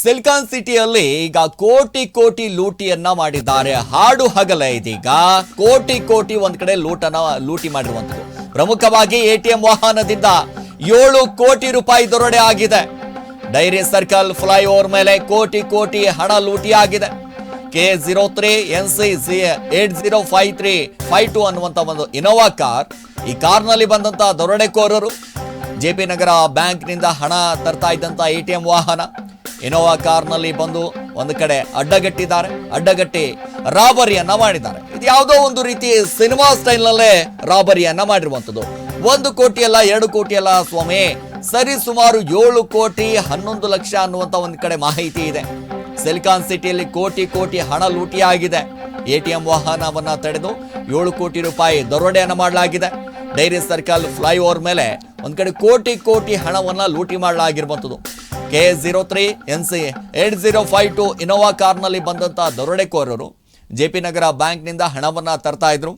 Silicon ಸಿಟಿಯಲ್ಲಿ ಈಗ ಕೋಟಿ ಕೋಟಿ ಲೂಟಿಯನ್ನ ಮಾಡಿದ್ದಾರೆ. ಹಾಡು ಹಗಲ ಇದೀಗ. ಕೋಟಿ ಕೋಟಿ ಒಂದ್ ಕಡೆ ಲೂಟನ, ಲೂಟಿ ಮಾಡಿರುವಂತದ್ದು ಪ್ರಮುಖವಾಗಿ ಎಟಿಎಂ ವಾಹನದಿಂದ ಏಳು ಕೋಟಿ ರೂಪಾಯಿ ದೊರಡೆ ಆಗಿದೆ. ಡೈರಿ ಸರ್ಕಲ್ ಫ್ಲೈಓವರ್ ಮೇಲೆ ಕೋಟಿ ಕೋಟಿ ಹಣ ಲೂಟಿ ಆಗಿದೆ. K zero three, N C eight zero five three, five two ಅನ್ನುವಂತ ಒಂದು ಇನೋವಾ ಕಾರ್ ಈ ಕಾರ್ನಲ್ಲಿ ಬಂದಂತ ದರೋಡೆಕೋರರು. ಜೆ ಪಿ ನಗರ ಬ್ಯಾಂಕ್ನಿಂದ ಹಣ ತರ್ತಾ ಇದ್ದಂತ ಎ ಟಿ ಎಂ ವಾಹನ. ಇನೋವಾ ಕಾರ್ನಲ್ಲಿ ಬಂದು ಒಂದು ಕಡೆ ಅಡ್ಡಗಟ್ಟಿದ್ದಾರೆ. ಅಡ್ಡಗಟ್ಟಿ ರಾಬರಿಯನ್ನ ಮಾಡಿದ್ದಾರೆ. ಇದು ಯಾವುದೋ ಒಂದು ರೀತಿ ಸಿನಿಮಾ ಸ್ಟೈಲ್ನಲ್ಲೇ ರಾಬರಿಯನ್ನ ಮಾಡಿರುವಂಥದ್ದು. ಒಂದು ಕೋಟಿ ಅಲ್ಲ, ಎರಡು ಕೋಟಿ ಅಲ್ಲ ಸ್ವಾಮಿ. ಸರಿ ಸುಮಾರು ಏಳು ಕೋಟಿ, ಹನ್ನೊಂದು ಲಕ್ಷ ಅನ್ನುವಂತ ಒಂದು ಕಡೆ ಮಾಹಿತಿ ಇದೆ. ಸಿಲಿಕಾನ್ ಸಿಟಿಯಲ್ಲಿ ಕೋಟಿ ಕೋಟಿ ಹಣ ಲೂಟಿಯಾಗಿದೆ. ಎಂ ವಾಹನವನ್ನ ತಡೆದು ಏಳು ಕೋಟಿ ರೂಪಾಯಿ ದರೋಡೆಯನ್ನು ಮಾಡಲಾಗಿದೆ. ಡೈರಿ ಸರ್ಕಲ್ ಫ್ಲೈಓವರ್ ಮೇಲೆ ಒಂದು ಕಡೆ ಕೋಟಿ ಕೋಟಿ ಹಣವನ್ನ ಲೂಟಿ ಮಾಡಲಾಗಿರುವಂಥದ್ದು. K zero three N C eight zero five two Innova ಕಾರ್ನಲ್ಲಿ ಬಂದಂಥ ದರೋಡೆಕೋರರು ಜೆ ಪಿ ನಗರ ಬ್ಯಾಂಕ್ನಿಂದ ಹಣವನ್ನು ತರ್ತಾ ಇದ್ರು.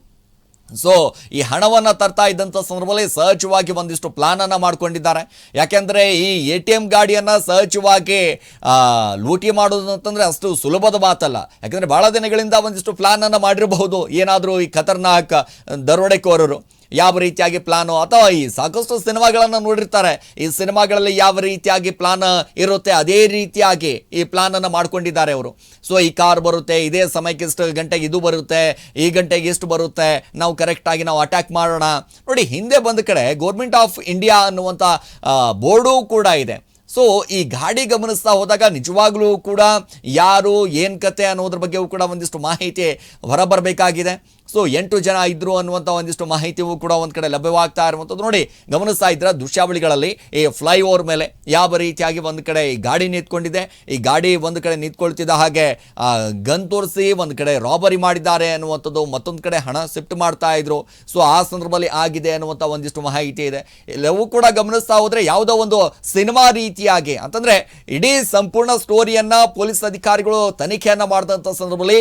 ಸೊ ಈ ಹಣವನ್ನು ತರ್ತಾ ಇದ್ದಂಥ ಸಂದರ್ಭದಲ್ಲಿ ಸಹಜವಾಗಿ ಒಂದಿಷ್ಟು ಪ್ಲಾನನ್ನು ಮಾಡ್ಕೊಂಡಿದ್ದಾರೆ. ಯಾಕೆಂದರೆ ಈ ಎ ಟಿ ಎಂ ಗಾಡಿಯನ್ನು ಸಹಜವಾಗಿ ಲೂಟಿ ಮಾಡೋದು ಅಂತಂದರೆ ಅಷ್ಟು ಸುಲಭದ ಮಾತಲ್ಲ. ಯಾಕೆಂದರೆ ಭಾಳ ದಿನಗಳಿಂದ ಒಂದಿಷ್ಟು ಪ್ಲಾನನ್ನು ಮಾಡಿರಬಹುದು. ಏನಾದರೂ ಈ ಖತರ್ನಾಕ್ ದರೋಡೆಕೋರರು. ಯಾವ ರೀತಿಯಾಗಿ ಪ್ಲಾನು ಅಥವಾ ಈ ಸಾಕಷ್ಟು ಸಿನಿಮಾಗಳನ್ನು ನೋಡಿರ್ತಾರೆ, ಈ ಸಿನಿಮಾಗಳಲ್ಲಿ ಯಾವ ರೀತಿಯಾಗಿ ಪ್ಲಾನ್ ಇರುತ್ತೆ, ಅದೇ ರೀತಿಯಾಗಿ ಈ ಪ್ಲಾನ್ ಅನ್ನು ಮಾಡ್ಕೊಂಡಿದ್ದಾರೆ ಅವರು. ಸೊ ಈ ಕಾರ್ ಬರುತ್ತೆ, ಇದೇ ಸಮಯಕ್ಕೆ ಇಷ್ಟು ಗಂಟೆಗೆ ಇದು ಬರುತ್ತೆ, ಈ ಗಂಟೆಗೆ ಇಷ್ಟು ಬರುತ್ತೆ, ನಾವು ಕರೆಕ್ಟಾಗಿ ನಾವು ಅಟ್ಯಾಕ್ ಮಾಡೋಣ. ನೋಡಿ, ಹಿಂದೆ ಬಂದ ಕಡೆ ಗೌರ್ಮೆಂಟ್ ಆಫ್ ಇಂಡಿಯಾ ಅನ್ನುವಂಥ ಬೋರ್ಡು ಕೂಡ ಇದೆ. ಸೊ ಈ ಗಾಡಿ ಗಮನಿಸ್ತಾ ಹೋದಾಗ ನಿಜವಾಗ್ಲೂ ಕೂಡ ಯಾರು, ಏನು ಕತೆ ಅನ್ನೋದ್ರ ಬಗ್ಗೆಯೂ ಕೂಡ ಒಂದಿಷ್ಟು ಮಾಹಿತಿ ಹೊರಬರಬೇಕಾಗಿದೆ. ಸೊ ಎಂಟು ಜನ ಇದ್ರು ಅನ್ನುವಂಥ ಒಂದಿಷ್ಟು ಮಾಹಿತಿಯೂ ಕೂಡ ಒಂದು ಕಡೆ ಲಭ್ಯವಾಗ್ತಾ ಇರುವಂಥದ್ದು. ನೋಡಿ, ಗಮನಿಸ್ತಾ ಇದ್ರ ದೃಶ್ಯಾವಳಿಗಳಲ್ಲಿ ಈ ಫ್ಲೈ ಓವರ್ ಮೇಲೆ ಯಾವ ರೀತಿಯಾಗಿ ಒಂದು ಕಡೆ ಈ ಗಾಡಿ ನಿಂತ್ಕೊಂಡಿದೆ. ಈ ಗಾಡಿ ಒಂದು ಕಡೆ ನಿಂತ್ಕೊಳ್ತಿದ್ದ ಹಾಗೆ ಗನ್ ತೋರಿಸಿ, ಒಂದು ಕಡೆ ರಾಬರಿ ಮಾಡಿದ್ದಾರೆ ಅನ್ನುವಂಥದ್ದು ಮತ್ತೊಂದು ಕಡೆ ಹಣ ಶಿಫ್ಟ್ ಮಾಡ್ತಾ ಇದ್ರು. ಸೊ, ಆ ಸಂದರ್ಭದಲ್ಲಿ ಆಗಿದೆ ಅನ್ನುವಂಥ ಒಂದಿಷ್ಟು ಮಾಹಿತಿ ಇದೆ. ಎಲ್ಲವೂ ಕೂಡ ಗಮನಿಸ್ತಾ ಹೋದರೆ ಯಾವುದೋ ಒಂದು ಸಿನಿಮಾ ರೀತಿಯಾಗಿ, ಅಂತಂದ್ರೆ ಇಡೀ ಸಂಪೂರ್ಣ ಸ್ಟೋರಿಯನ್ನ ಪೊಲೀಸ್ ಅಧಿಕಾರಿಗಳು ತನಿಖೆಯನ್ನ ಮಾಡಿದಂಥ ಸಂದರ್ಭದಲ್ಲಿ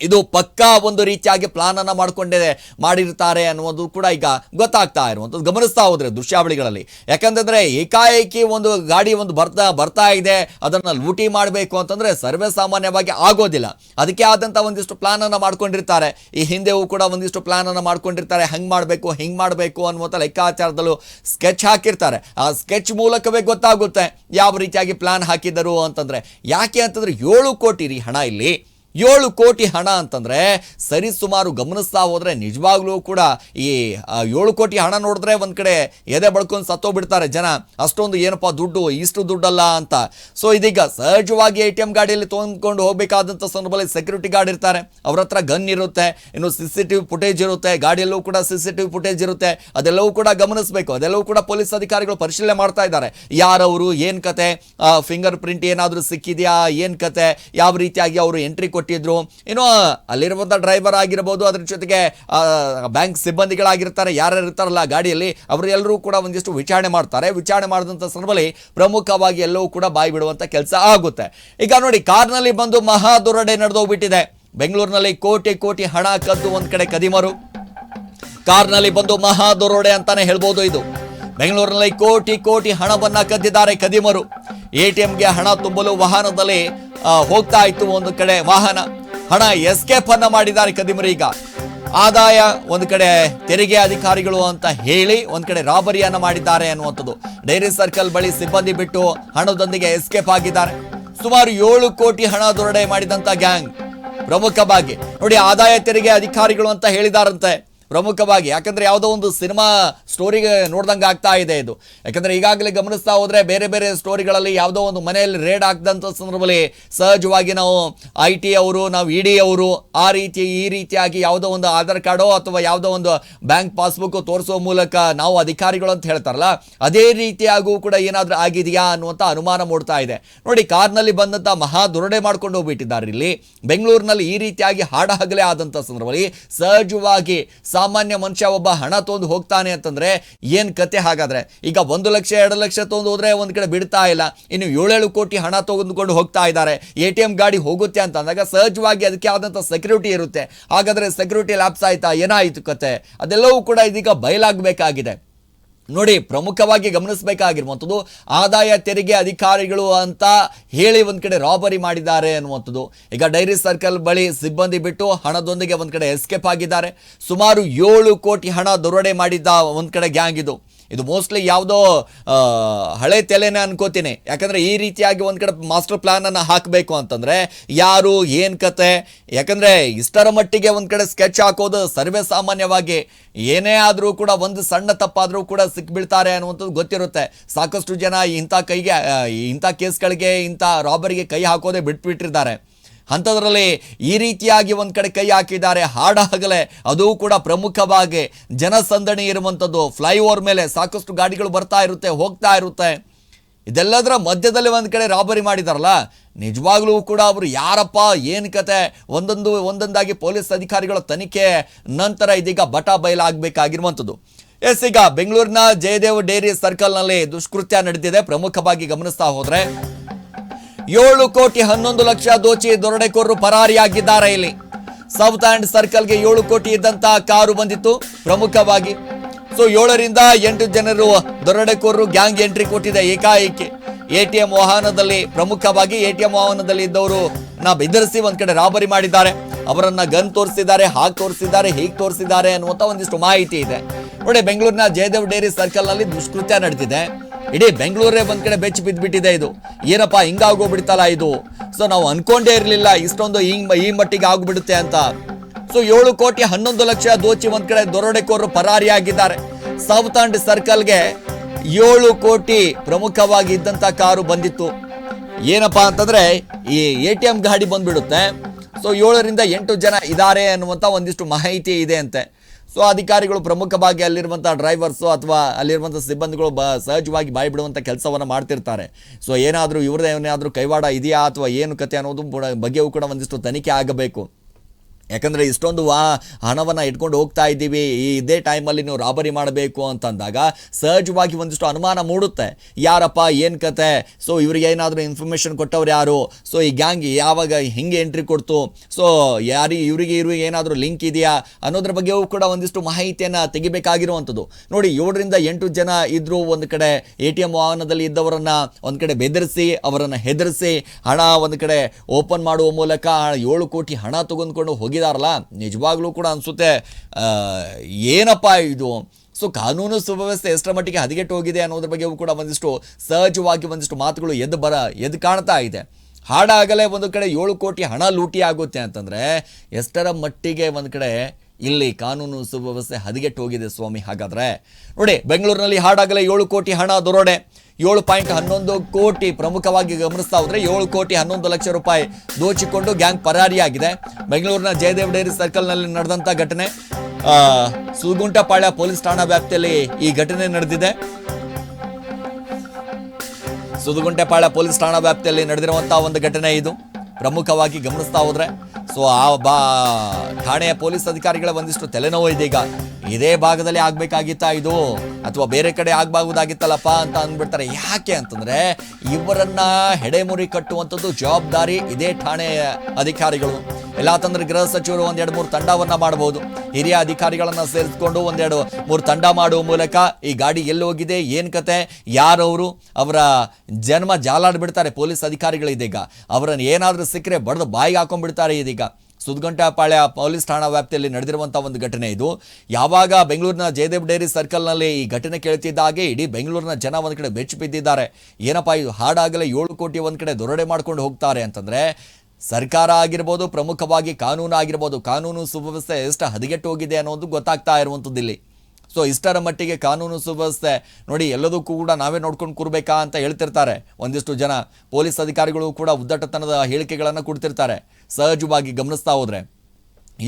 ಇದು ಪಕ್ಕಾ ಒಂದು ರೀತಿಯಾಗಿ ಪ್ಲಾನ್ ಅನ್ನ ಮಾಡ್ಕೊಂಡಿದೆ, ಮಾಡಿರ್ತಾರೆ ಅನ್ನೋದು ಕೂಡ ಈಗ ಗೊತ್ತಾಗ್ತಾ ಇರುವಂಥದ್ದು. ಗಮನಿಸ್ತಾ ಹೋದರೆ ದೃಶ್ಯಾವಳಿಗಳಲ್ಲಿ. ಯಾಕಂತಂದರೆ ಏಕಾಏಕಿ ಒಂದು ಗಾಡಿ ಒಂದು ಬರ್ತಾ ಬರ್ತಾ ಇದೆ, ಅದನ್ನ ಲೂಟಿ ಮಾಡಬೇಕು ಅಂತಂದ್ರೆ ಸರ್ವೇ ಸಾಮಾನ್ಯವಾಗಿ ಆಗೋದಿಲ್ಲ. ಅದಕ್ಕೆ ಆದಂಥ ಒಂದಿಷ್ಟು ಪ್ಲಾನ್ ಅನ್ನ ಮಾಡ್ಕೊಂಡಿರ್ತಾರೆ. ಈ ಹಿಂದೆಯೂ ಕೂಡ ಒಂದಿಷ್ಟು ಪ್ಲಾನ್ ಅನ್ನ ಮಾಡ್ಕೊಂಡಿರ್ತಾರೆ. ಹಂಗ್ ಮಾಡಬೇಕು, ಹಿಂಗೆ ಮಾಡಬೇಕು ಅನ್ನುವಂಥ ಲೆಕ್ಕಾಚಾರದಲ್ಲೂ ಸ್ಕೆಚ್ ಹಾಕಿರ್ತಾರೆ. ಆ ಸ್ಕೆಚ್ ಮೂಲಕವೇ ಗೊತ್ತಾಗುತ್ತೆ ಯಾವ ರೀತಿಯಾಗಿ ಪ್ಲಾನ್ ಹಾಕಿದರು ಅಂತಂದ್ರೆ. ಯಾಕೆ ಅಂತಂದ್ರೆ ಏಳು ಕೋಟಿ ರೀ ಹಣ ಇಲ್ಲಿ. ಏಳು ಕೋಟಿ ಹಣ ಅಂತಂದ್ರೆ ಸರಿ ಸುಮಾರು ಗಮನಿಸ್ತಾ ಹೋದರೆ ನಿಜವಾಗ್ಲೂ ಕೂಡ ಈ ಏಳು ಕೋಟಿ ಹಣ ನೋಡಿದ್ರೆ ಒಂದು ಕಡೆ ಎದೆ ಬಳ್ಕೊಂಡು ಸತ್ತೋಗ್ಬಿಡ್ತಾರೆ ಜನ. ಅಷ್ಟೊಂದು ಏನಪ್ಪ ದುಡ್ಡು, ಇಷ್ಟು ದುಡ್ಡಲ್ಲ ಅಂತ. ಸೊ ಇದೀಗ ಸಹಜವಾಗಿ ಎ ಟಿ ಎಂ ಗಾಡಿಯಲ್ಲಿ ತೊಗೊಂಡ್ಕೊಂಡು ಹೋಗಬೇಕಾದಂಥ ಸಂದರ್ಭದಲ್ಲಿ ಸೆಕ್ಯೂರಿಟಿ ಗಾರ್ಡ್ ಇರ್ತಾರೆ. ಅವ್ರ ಹತ್ರ ಗನ್ ಇರುತ್ತೆ, ಇನ್ನು C C T V footage ಇರುತ್ತೆ, ಗಾಡಿಯಲ್ಲೂ ಕೂಡ C C T V footage ಇರುತ್ತೆ. ಅದೆಲ್ಲವೂ ಕೂಡ ಗಮನಿಸಬೇಕು. ಅದೆಲ್ಲವೂ ಕೂಡ ಪೊಲೀಸ್ ಅಧಿಕಾರಿಗಳು ಪರಿಶೀಲನೆ ಮಾಡ್ತಾ ಇದ್ದಾರೆ. ಯಾರವರು, ಏನು ಕತೆ? ಫಿಂಗರ್ ಪ್ರಿಂಟ್ ಏನಾದರೂ ಸಿಕ್ಕಿದೆಯಾ? ಏನು ಕತೆ? ಯಾವ ರೀತಿಯಾಗಿ ಅವರು ಎಂಟ್ರಿ ಕೊಟ್ಟಿದ್ರು. ಏನೋ ಅಲ್ಲಿರುವಂಥ ಡ್ರೈವರ್ ಆಗಿರ್ಬೋದು, ಅದ್ರ ಜೊತೆಗೆ ಬ್ಯಾಂಕ್ ಸಿಬ್ಬಂದಿಗಳಾಗಿರ್ತಾರೆ ಯಾರು ಇರ್ತಾರಲ್ಲ ಗಾಡಿಯಲ್ಲಿ ಅವರೆಲ್ಲರೂ ಕೂಡ ಒಂದಿಷ್ಟು ವಿಚಾರಣೆ ಮಾಡ್ತಾರೆ. ವಿಚಾರಣೆ ಮಾಡಿದಂಥ ಸಂದರ್ಭದಲ್ಲಿ ಪ್ರಮುಖವಾಗಿ ಎಲ್ಲವೂ ಕೂಡ ಬಾಯಿ ಬಿಡುವಂಥ ಕೆಲಸ ಆಗುತ್ತೆ. ಈಗ ನೋಡಿ, ಕಾರ್ನಲ್ಲಿ ಬಂದು ಮಹಾ ದೊರಡೆ ನಡೆದೋಗ್ಬಿಟ್ಟಿದೆ. ಬೆಂಗಳೂರಿನಲ್ಲಿ ಕೋಟಿ ಕೋಟಿ ಹಣ ಕದ್ದು ಒಂದು ಕಡೆ ಕದಿಮರು. ಕಾರ್ನಲ್ಲಿ ಬಂದು ಮಹಾ ದುರೋಡೆ ಅಂತಾನೆ ಹೇಳ್ಬೋದು ಇದು. ಬೆಂಗಳೂರಿನಲ್ಲಿ ಕೋಟಿ ಕೋಟಿ ಹಣವನ್ನ ಕದ್ದಿದ್ದಾರೆ ಕದಿಮರು. ಎಟಿಎಂಗೆ ಹಣ ತುಂಬಲು ವಾಹನದಲ್ಲಿ ಹೋಗ್ತಾ ಇತ್ತು ಒಂದು ಕಡೆ ವಾಹನ. ಹಣ ಎಸ್ಕೇಪ್ ಅನ್ನ ಮಾಡಿದ್ದಾರೆ ಕದಿಮರು ಈಗ. ಆದಾಯ ಒಂದು ಕಡೆ ತೆರಿಗೆ ಅಧಿಕಾರಿಗಳು ಅಂತ ಹೇಳಿ ಒಂದು ಕಡೆ ರಾಬರಿಯನ್ನು ಮಾಡಿದ್ದಾರೆ ಅನ್ನುವಂಥದ್ದು. ಡೈರಿ ಸರ್ಕಲ್ ಬಳಿ ಸಿಬ್ಬಂದಿ ಬಿಟ್ಟು ಹಣದೊಂದಿಗೆ ಎಸ್ಕೇಪ್ ಆಗಿದ್ದಾರೆ. ಸುಮಾರು ಏಳು ಕೋಟಿ ಹಣ ದೊರಡೆ ಮಾಡಿದಂತ ಗ್ಯಾಂಗ್ ಪ್ರಮುಖವಾಗಿ. ನೋಡಿ, ಆದಾಯ ತೆರಿಗೆ ಅಧಿಕಾರಿಗಳು ಅಂತ ಹೇಳಿದಾರಂತೆ. ಪ್ರಮುಖವಾಗಿ. ಯಾಕಂದ್ರೆ ಯಾವುದೋ ಒಂದು ಸಿನಿಮಾ ಸ್ಟೋರಿಗೆ ನೋಡ್ದಂಗೆ ಆಗ್ತಾ ಇದೆ ಇದು. ಯಾಕಂದ್ರೆ ಈಗಾಗಲೇ ಗಮನಿಸ್ತಾ ಹೋದರೆ ಬೇರೆ ಬೇರೆ ಸ್ಟೋರಿಗಳಲ್ಲಿ ಯಾವುದೋ ಒಂದು ಮನೆಯಲ್ಲಿ ರೇಡ್ ಆಗ್ದಂಥ ಸಂದರ್ಭದಲ್ಲಿ ಸಹಜವಾಗಿ ನಾವು ಐ ಟಿ ಅವರು, ನಾವು ಇ ಡಿ ಅವರು ಆ ರೀತಿ, ಈ ರೀತಿಯಾಗಿ ಯಾವುದೋ ಒಂದು ಆಧಾರ್ ಕಾರ್ಡೋ ಅಥವಾ ಯಾವುದೋ ಒಂದು ಬ್ಯಾಂಕ್ ಪಾಸ್ಬುಕ್ ತೋರಿಸೋ ಮೂಲಕ ನಾವು ಅಧಿಕಾರಿಗಳು ಅಂತ ಹೇಳ್ತಾರಲ್ಲ, ಅದೇ ರೀತಿಯಾಗೂ ಕೂಡ ಏನಾದರೂ ಆಗಿದೆಯಾ ಅನ್ನುವಂಥ ಅನುಮಾನ ಮೂಡ್ತಾ ಇದೆ. ನೋಡಿ, ಕಾರ್ನಲ್ಲಿ ಬಂದಂಥ ಮಹಾ ದುರಡೆ ಮಾಡ್ಕೊಂಡು ಹೋಗ್ಬಿಟ್ಟಿದ್ದಾರೆ ಇಲ್ಲಿ. ಬೆಂಗಳೂರಿನಲ್ಲಿ ಈ ರೀತಿಯಾಗಿ ಹಾಡ ಹಗಲೇ ಆದಂಥ ಸಂದರ್ಭದಲ್ಲಿ ಸಹಜವಾಗಿ ಸಾಮಾನ್ಯ ಮನುಷ್ಯ ಒಬ್ಬ ಹಣ ತೊಂದು ಹೋಗ್ತಾನೆ ಅಂತಂದರೆ ಏನು ಕತೆ ಹಾಗಾದರೆ? ಈಗ ಒಂದು ಲಕ್ಷ, ಎರಡು ಲಕ್ಷ ತೊಗೊಂಡು ಹೋದರೆ ಒಂದು ಕಡೆ ಬಿಡ್ತಾ ಇಲ್ಲ. ಇನ್ನು ಏಳೇಳು ಕೋಟಿ ಹಣ ತೊಗೊಂಡುಕೊಂಡು ಹೋಗ್ತಾ ಇದ್ದಾರೆ. ಎ ಟಿ ಎಂ ಗಾಡಿ ಹೋಗುತ್ತೆ ಅಂತ ಅಂದಾಗ ಸಹಜವಾಗಿ ಅದಕ್ಕೆ ಆದಂಥ ಸೆಕ್ಯೂರಿಟಿ ಇರುತ್ತೆ. ಹಾಗಾದರೆ ಸೆಕ್ಯೂರಿಟಿ ಲ್ಯಾಪ್ಸ್ ಆಯಿತಾ? ಏನಾಯಿತು ಕತೆ? ಅದೆಲ್ಲವೂ ಕೂಡ ಇದೀಗ ಬಯಲಾಗಬೇಕಾಗಿದೆ. ನೋಡಿ, ಪ್ರಮುಖವಾಗಿ ಗಮನಿಸಬೇಕಾಗಿರುವಂಥದ್ದು, ಆದಾಯ ತೆರಿಗೆ ಅಧಿಕಾರಿಗಳು ಅಂತ ಹೇಳಿ ಒಂದು ಕಡೆ ರಾಬರಿ ಮಾಡಿದ್ದಾರೆ ಅನ್ನುವಂಥದ್ದು. ಈಗ ಡೈರಿ ಸರ್ಕಲ್ ಬಳಿ ಸಿಬ್ಬಂದಿ ಬಿಟ್ಟು ಹಣದೊಂದಿಗೆ ಒಂದು ಕಡೆ ಎಸ್ಕೇಪ್ ಆಗಿದ್ದಾರೆ. ಸುಮಾರು ಏಳು ಕೋಟಿ ಹಣ ದೊರಡೆ ಮಾಡಿದ್ದ ಒಂದು ಕಡೆ ಗ್ಯಾಂಗ್ ಇದು. ಇದು ಮೋಸ್ಟ್ಲಿ ಯಾವುದೋ ಹಳೆ ತೆಲೆನೇ ಅನ್ಕೋತೀನಿ. ಯಾಕಂದರೆ ಈ ರೀತಿಯಾಗಿ ಒಂದು ಕಡೆ ಮಾಸ್ಟರ್ ಪ್ಲ್ಯಾನನ್ನು ಹಾಕಬೇಕು ಅಂತಂದರೆ ಯಾರು, ಏನು ಕತೆ, ಯಾಕಂದರೆ ಇಷ್ಟರ ಮಟ್ಟಿಗೆ ಒಂದು ಕಡೆ ಸ್ಕೆಚ್ ಹಾಕೋದು ಸರ್ವೇ ಸಾಮಾನ್ಯವಾಗಿ. ಏನೇ ಆದರೂ ಕೂಡ ಒಂದು ಸಣ್ಣ ತಪ್ಪಾದರೂ ಕೂಡ ಸಿಕ್ಬಿಡ್ತಾರೆ ಅನ್ನುವಂಥದ್ದು ಗೊತ್ತಿರುತ್ತೆ. ಸಾಕಷ್ಟು ಜನ ಇಂಥ ಕೈಗೆ ಇಂಥ ಕೇಸ್ಗಳಿಗೆ, ಇಂಥ ರಾಬರಿಗೆ ಕೈ ಹಾಕೋದೇ ಬಿಟ್ಬಿಟ್ಟಿರ್ತಾರೆ. ಅಂಥದ್ರಲ್ಲಿ ಈ ರೀತಿಯಾಗಿ ಒಂದು ಕಡೆ ಕೈ ಹಾಕಿದ್ದಾರೆ. ಹಾಡಾಗಲೇ ಅದು ಕೂಡ ಪ್ರಮುಖವಾಗಿ ಜನಸಂದಣಿ ಇರುವಂಥದ್ದು ಫ್ಲೈಓವರ್ ಮೇಲೆ ಸಾಕಷ್ಟು ಗಾಡಿಗಳು ಬರ್ತಾ ಇರುತ್ತೆ, ಹೋಗ್ತಾ ಇರುತ್ತೆ. ಇದೆಲ್ಲದರ ಮಧ್ಯದಲ್ಲಿ ಒಂದು ಕಡೆ ರಾಬರಿ ಮಾಡಿದಾರಲ್ಲ. ನಿಜವಾಗ್ಲೂ ಕೂಡ ಅವರು ಯಾರಪ್ಪ, ಏನು ಕತೆ? ಒಂದೊಂದು, ಒಂದೊಂದಾಗಿ ಪೊಲೀಸ್ ಅಧಿಕಾರಿಗಳ ತನಿಖೆ ನಂತರ ಇದೀಗ ಬಟ ಬಯಲಾಗಬೇಕಾಗಿರುವಂಥದ್ದು ಎಸ್, ಈಗ ಬೆಂಗಳೂರಿನ ಜಯದೇವ್ ಡೇರಿ ಸರ್ಕಲ್ನಲ್ಲಿ ದುಷ್ಕೃತ್ಯ ನಡೆದಿದೆ ಪ್ರಮುಖವಾಗಿ ಗಮನಿಸ್ತಾ ಹೋದ್ರೆ ಏಳು ಕೋಟಿ ಹನ್ನೊಂದು ಲಕ್ಷ ದೋಚಿ ದೊರಡೆಕೋರರು ಪರಾರಿಯಾಗಿದ್ದಾರೆ ಇಲ್ಲಿ. ಸೌತ್ ಆ್ಯಂಡ್ ಸರ್ಕಲ್ಗೆ ಏಳು ಕೋಟಿ ಇದ್ದಂತಹ ಕಾರು ಬಂದಿತ್ತು. ಪ್ರಮುಖವಾಗಿ ಸೊ ಏಳರಿಂದ ಎಂಟು ಜನರು ದೊರಡೆಕೋರರು ಗ್ಯಾಂಗ್ ಎಂಟ್ರಿ ಕೊಟ್ಟಿದೆ ಏಕಾಏಕಿ. ಎ ಟಿ ಎಂ ವಾಹನದಲ್ಲಿ ಪ್ರಮುಖವಾಗಿ ಎ ಟಿ ಎಂ ವಾಹನದಲ್ಲಿ ಇದ್ದವರು ನಾ ಬೆದರಿಸಿ ಒಂದ್ ಕಡೆ ರಾಬರಿ ಮಾಡಿದ್ದಾರೆ. ಅವರನ್ನ ಗನ್ ತೋರಿಸಿದ್ದಾರೆ ಹಾಗೆ ತೋರಿಸಿದ್ದಾರೆ, ಹೀಗೆ ತೋರಿಸಿದ್ದಾರೆ ಅನ್ನುವಂಥ ಒಂದಿಷ್ಟು ಮಾಹಿತಿ ಇದೆ. ನೋಡಿ, ಬೆಂಗಳೂರಿನ ಜಯದೇವ್ ಡೇರಿ ಸರ್ಕಲ್ನಲ್ಲಿ ದುಷ್ಕೃತ್ಯ ನಡೆದಿದೆ ಇಡೀ ಬೆಂಗಳೂರೇ ಒಂದ್ ಕಡೆ ಬೆಚ್ಚಿ ಬಿದ್ದ್ಬಿಟ್ಟಿದೆ ಇದು. ಏನಪ್ಪಾ ಹಿಂಗಾಗೋಗ್ಬಿಡ್ತಲ್ಲ ಇದು. ಸೊ ನಾವು ಅನ್ಕೊಂಡೇ ಇರಲಿಲ್ಲ ಇಷ್ಟೊಂದು ಹಿಂಗ್ ಈ ಮಟ್ಟಿಗೆ ಆಗ್ಬಿಡುತ್ತೆ ಅಂತ. ಸೊ ಏಳು ಕೋಟಿ ಹನ್ನೊಂದು ಲಕ್ಷ ದೋಚಿ ಒಂದ್ ಕಡೆ ದರೋಡೆಕೋರು ಪರಾರಿ ಆಗಿದ್ದಾರೆ. ಸೌತ್ ಅಂಡ್ ಸರ್ಕಲ್ಗೆ ಏಳು ಕೋಟಿ ಪ್ರಮುಖವಾಗಿ ಇದ್ದಂತ ಕಾರು ಬಂದಿತ್ತು. ಏನಪ್ಪಾ ಅಂತಂದ್ರೆ ಈ ಎ ಟಿ ಎಂ ಗಾಡಿ ಬಂದ್ಬಿಡುತ್ತೆ. ಸೊ ಏಳರಿಂದ ಎಂಟು ಜನ ಇದ್ದಾರೆ ಅನ್ನುವಂಥ ಒಂದಿಷ್ಟು ಮಾಹಿತಿ ಇದೆ ಅಂತೆ. ಸೊ ಅಧಿಕಾರಿಗಳು ಪ್ರಮುಖವಾಗಿ ಅಲ್ಲಿರುವಂಥ ಡ್ರೈವರ್ಸು ಅಥವಾ ಅಲ್ಲಿರುವಂಥ ಸಿಬ್ಬಂದಿಗಳು ಬ, ಸಹಜವಾಗಿ ಬಾಯಿ ಬಿಡುವಂಥ ಕೆಲಸವನ್ನು ಮಾಡ್ತಿರ್ತಾರೆ. ಸೊ ಏನಾದರೂ ಇವ್ರದ್ದು ಏನಾದರೂ ಕೈವಾಡ ಇದೆಯಾ ಅಥವಾ ಏನು ಕತೆ ಅನ್ನೋದು ಬಗ್ಗೆಯೂ ಕೂಡ ಒಂದಿಷ್ಟು ತನಿಖೆ ಆಗಬೇಕು. ಯಾಕಂದರೆ ಇಷ್ಟೊಂದು ವಾ ಹಣವನ್ನು ಇಟ್ಕೊಂಡು ಹೋಗ್ತಾ ಇದ್ದೀವಿ. ಇದೇ ಟೈಮಲ್ಲಿ ನೀವು ರಾಬರಿ ಮಾಡಬೇಕು ಅಂತಂದಾಗ ಸಹಜವಾಗಿ ಒಂದಿಷ್ಟು ಅನುಮಾನ ಮೂಡುತ್ತೆ. ಯಾರಪ್ಪ, ಏನು ಕತೆ? ಸೊ ಇವ್ರಿಗೆ ಏನಾದರೂ ಇನ್ಫಾರ್ಮೇಷನ್ ಕೊಟ್ಟವ್ರು ಯಾರು? ಸೊ ಈ ಗ್ಯಾಂಗ್ ಯಾವಾಗ ಹೆಂಗೆ ಎಂಟ್ರಿ ಕೊಡ್ತು? ಸೊ ಯಾರಿ ಇವರಿಗೆ ಇವ್ರಿಗೆ ಏನಾದರೂ ಲಿಂಕ್ ಇದೆಯಾ? ಅನ್ನೋದ್ರ ಬಗ್ಗೆಯೂ ಕೂಡ ಒಂದಿಷ್ಟು ಮಾಹಿತಿಯನ್ನು ತೆಗಿಬೇಕಾಗಿರುವಂಥದ್ದು. ನೋಡಿ, ಏಳರಿಂದ ಎಂಟು ಜನ ಇದ್ದರು ಒಂದು ಕಡೆ ಎ ಟಿ ಎಂ ವಾಹನದಲ್ಲಿ ಇದ್ದವರನ್ನ ಒಂದು ಕಡೆ ಬೆದರಿಸಿ, ಅವರನ್ನು ಹೆದರಿಸಿ, ಹಣ ಒಂದು ಕಡೆ ಓಪನ್ ಮಾಡುವ ಮೂಲಕ ಏಳು ಕೋಟಿ ಹಣ ತೆಗೆದುಕೊಂಡು ಹೋಗಿದಾರಲ್ಲ ನಿಜವಾಗ್ಲೂ ಕೂಡ ಅನಿಸುತ್ತೆ ಏನಪ್ಪ ಇದು? ಸೊ ಕಾನೂನು ಸುವ್ಯವಸ್ಥೆ ಎಷ್ಟರ ಮಟ್ಟಿಗೆ ಹದಗೆಟ್ಟು ಹೋಗಿದೆ ಅನ್ನೋದ್ರ ಬಗ್ಗೆಯೂ ಕೂಡ ಒಂದಿಷ್ಟು ಸಹಜವಾಗಿ ಒಂದಿಷ್ಟು ಮಾತುಗಳು ಎದ್ದು ಬರ, ಎದ್ದು ಕಾಣ್ತಾ ಇದೆ. ಹಾಡಾಗಲೇ ಒಂದು ಕಡೆ ಏಳು ಕೋಟಿ ಹಣ ಲೂಟಿ ಆಗುತ್ತೆ ಅಂತಂದರೆ, ಎಷ್ಟರ ಮಟ್ಟಿಗೆ ಒಂದು ಕಡೆ ಇಲ್ಲಿ ಕಾನೂನು ಸುವ್ಯವಸ್ಥೆ ಹದಗೆಟ್ಟು ಹೋಗಿದೆ ಸ್ವಾಮಿ, ಹಾಗಾದರೆ. ನೋಡಿ, ಬೆಂಗಳೂರಿನಲ್ಲಿ ಹಾಡಾಗಲೇ ಏಳು ಕೋಟಿ ಹಣ ದೊರಡೆ. ಏಳು ಪಾಯಿಂಟ್ ಹನ್ನೊಂದು ಕೋಟಿ ಪ್ರಮುಖವಾಗಿ ಗಮನಿಸ್ತಾ ಹೋದ್ರೆ ಏಳು ಕೋಟಿ ಹನ್ನೊಂದು ಲಕ್ಷ ರೂಪಾಯಿ ದೋಚಿಕೊಂಡು ಗ್ಯಾಂಗ್ ಪರಾರಿಯಾಗಿದೆ. ಬೆಂಗಳೂರಿನ ಜಯದೇವ್ ಡೈರಿ ಸರ್ಕಲ್ನಲ್ಲಿ ನಡೆದಂಥ ಘಟನೆ. ಸುಗುಂಟಪಾಳ್ಯ ಪೊಲೀಸ್ ಠಾಣಾ ವ್ಯಾಪ್ತಿಯಲ್ಲಿ ಈ ಘಟನೆ ನಡೆದಿದೆ. ಸುದುಗುಂಟೆಪಾಳ್ಯ ಪೊಲೀಸ್ ಠಾಣಾ ವ್ಯಾಪ್ತಿಯಲ್ಲಿ ನಡೆದಿರುವಂತಹ ಒಂದು ಘಟನೆ ಇದು. ಪ್ರಮುಖವಾಗಿ ಗಮನಿಸ್ತಾ ಹೋದ್ರೆ. ಸೊ ಆ ಬಾ ಠಾಣೆಯ ಪೊಲೀಸ್ ಅಧಿಕಾರಿಗಳ ಒಂದಿಷ್ಟು ತಲೆನೋವು ಈಗ ಇದೇ ಭಾಗದಲ್ಲಿ ಆಗ್ಬೇಕಾಗಿತ್ತಾ ಇದು? ಅಥವಾ ಬೇರೆ ಕಡೆ ಆಗ್ಬಾಗುದಾಗಿತ್ತಲ್ಲಪ್ಪ ಅಂತ ಅಂದ್ಬಿಡ್ತಾರೆ. ಯಾಕೆ ಅಂತಂದ್ರೆ ಇವರನ್ನ ಹೆಡೆಮುರಿ ಕಟ್ಟುವಂಥದ್ದು ಜವಾಬ್ದಾರಿ ಇದೇ ಠಾಣೆ ಅಧಿಕಾರಿಗಳು. ಎಲ್ಲ ತಂದ್ರೆ ಗೃಹ ಸಚಿವರು ಒಂದೆರಡು ಮೂರು ತಂಡವನ್ನ ಮಾಡಬಹುದು ಹಿರಿಯ ಅಧಿಕಾರಿಗಳನ್ನ ಸೇರಿಸ್ಕೊಂಡು ಒಂದೆರಡು ಮೂರು ತಂಡ ಮಾಡುವ ಮೂಲಕ ಈ ಗಾಡಿ ಎಲ್ಲಿ ಹೋಗಿದೆ, ಏನ್ ಕತೆ, ಯಾರವರು, ಅವರ ಜನ್ಮ ಜಾಲಾಡ್ಬಿಡ್ತಾರೆ ಪೊಲೀಸ್ ಅಧಿಕಾರಿಗಳು ಇದೀಗ ಅವರನ್ನು ಏನಾದರೂ ಸಿಕ್ಕರೆ ಬಡ್ದು ಬಾಯಿಗೆ ಹಾಕೊಂಡ್ಬಿಡ್ತಾರೆ ಇದೀಗ. ಸುದ್ಗಂಟಪಾಳ್ಯ ಪೊಲೀಸ್ ಠಾಣಾ ವ್ಯಾಪ್ತಿಯಲ್ಲಿ ನಡೆದಿರುವಂಥ ಒಂದು ಘಟನೆ ಇದು. ಯಾವಾಗ ಬೆಂಗಳೂರಿನ ಜಯದೇವ್ ಡೈರಿ ಸರ್ಕಲ್ನಲ್ಲಿ ಈ ಘಟನೆ ಕೇಳ್ತಿದ್ದಾಗೆ ಇಡೀ ಬೆಂಗಳೂರಿನ ಜನ ಒಂದು ಕಡೆ ಬೆಚ್ಚು ಬಿದ್ದಿದ್ದಾರೆ. ಏನಪ್ಪ ಇದು ಹಾಡಾಗಲೇ ಏಳು ಕೋಟಿ ಒಂದು ಕಡೆ ದೊರಡೆ ಮಾಡ್ಕೊಂಡು ಹೋಗ್ತಾರೆ ಅಂತಂದರೆ, ಸರ್ಕಾರ ಆಗಿರ್ಬೋದು ಪ್ರಮುಖವಾಗಿ ಕಾನೂನು ಆಗಿರ್ಬೋದು, ಕಾನೂನು ಸುವ್ಯವಸ್ಥೆ ಎಷ್ಟು ಹದಗೆಟ್ಟು ಹೋಗಿದೆ ಅನ್ನೋದು ಗೊತ್ತಾಗ್ತಾ ಇರುವಂಥದ್ದು ಇಲ್ಲಿ. ಸೊ ಇಷ್ಟರ ಮಟ್ಟಿಗೆ ಕಾನೂನು ಸುವ್ಯವಸ್ಥೆ ನೋಡಿ ಎಲ್ಲದಕ್ಕೂ ಕೂಡ ನಾವೇ ನೋಡ್ಕೊಂಡು ಕೂರ್ಬೇಕಾ ಅಂತ ಹೇಳ್ತಿರ್ತಾರೆ. ಒಂದಿಷ್ಟು ಜನ ಪೊಲೀಸ್ ಅಧಿಕಾರಿಗಳು ಕೂಡ ಉದ್ದಟತನದ ಹೇಳಿಕೆಗಳನ್ನು ಕೊಡ್ತಿರ್ತಾರೆ. ಸಹಜವಾಗಿ ಗಮನಿಸ್ತಾ ಹೋದ್ರೆ.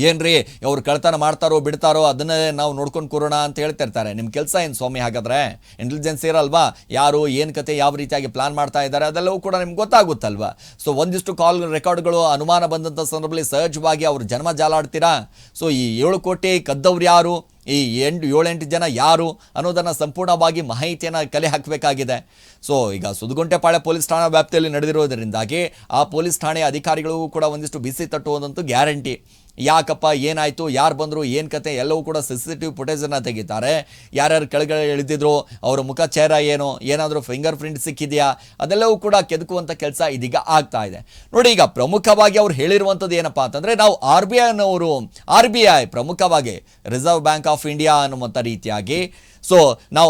ಏನ್ರಿ ಅವ್ರು ಕಳ್ತನ ಮಾಡ್ತಾರೋ ಬಿಡ್ತಾರೋ ಅದನ್ನೇ ನಾವು ನೋಡ್ಕೊಂಡು ಕೂರೋಣ ಅಂತ ಹೇಳ್ತಿರ್ತಾರೆ. ನಿಮ್ಮ ಕೆಲಸ ಏನು ಸ್ವಾಮಿ ಹಾಗಾದ್ರೆ? ಇಂಟೆಲಿಜೆನ್ಸ್ ಇರಲ್ವಾ? ಯಾರು, ಏನು ಕತೆ, ಯಾವ ರೀತಿಯಾಗಿ ಪ್ಲಾನ್ ಮಾಡ್ತಾ ಇದ್ದಾರೆ? ಅದೆಲ್ಲವೂ ಕೂಡ ನಿಮ್ಗೆ ಗೊತ್ತಾಗುತ್ತಲ್ವಾ? ಸೊ ಒಂದಿಷ್ಟು ಕಾಲ್ ರೆಕಾರ್ಡ್ಗಳು ಅನುಮಾನ ಬಂದಂಥ ಸಂದರ್ಭದಲ್ಲಿ ಸಹಜವಾಗಿ ಅವರು ಜನ್ಮ ಜಾಲಾಡ್ತೀರಾ? ಸೊ ಈ ಏಳು ಕೋಟಿ ಕದ್ದವ್ರು ಯಾರು? ಈ ಎಂಟು, ಏಳೆಂಟು ಜನ ಯಾರು ಅನ್ನೋದನ್ನು ಸಂಪೂರ್ಣವಾಗಿ ಮಾಹಿತಿಯನ್ನು ಕಲೆ ಹಾಕಬೇಕಾಗಿದೆ. ಸೊ, ಈಗ ಸುದಗುಂಟೆಪಾಳ್ಯ ಪೊಲೀಸ್ ಠಾಣಾ ವ್ಯಾಪ್ತಿಯಲ್ಲಿ ನಡೆದಿರೋದರಿಂದಾಗಿ ಆ ಪೊಲೀಸ್ ಠಾಣೆಯ ಅಧಿಕಾರಿಗಳಿಗೂ ಕೂಡ ಒಂದಿಷ್ಟು ಬಿಸಿ ತಟ್ಟುವುದಂತೂ ಗ್ಯಾರಂಟಿ. ಯಾಕಪ್ಪ, ಏನಾಯಿತು, ಯಾರು ಬಂದರು, ಏನು ಕತೆ, ಎಲ್ಲವೂ ಕೂಡ ಸಿ ಸಿ ಟಿ ವಿ ಫುಟೇಜನ್ನು ತೆಗಿತಾರೆ. ಯಾರ್ಯಾರು ಕೆಳಗಡೆ ಇಳಿದಿದ್ರು, ಅವರ ಮುಖ ಚೇರ ಏನು, ಏನಾದರೂ ಫಿಂಗರ್ ಪ್ರಿಂಟ್ ಸಿಕ್ಕಿದೆಯಾ, ಅದೆಲ್ಲವೂ ಕೂಡ ಕೆದಕುವಂಥ ಕೆಲಸ ಇದೀಗ ಆಗ್ತಾ ಇದೆ. ನೋಡಿ, ಈಗ ಪ್ರಮುಖವಾಗಿ ಅವ್ರು ಹೇಳಿರುವಂಥದ್ದು ಏನಪ್ಪ ಅಂತಂದರೆ, ನಾವು ಆರ್ ಬಿ ಐನವರು ಆರ್ ಬಿ ಐ ಪ್ರಮುಖವಾಗಿ ರಿಸರ್ವ್ ಬ್ಯಾಂಕ್ ಆಫ್ ಇಂಡಿಯಾ ಅನ್ನುವಂಥ ರೀತಿಯಾಗಿ ಸೊ ನಾವು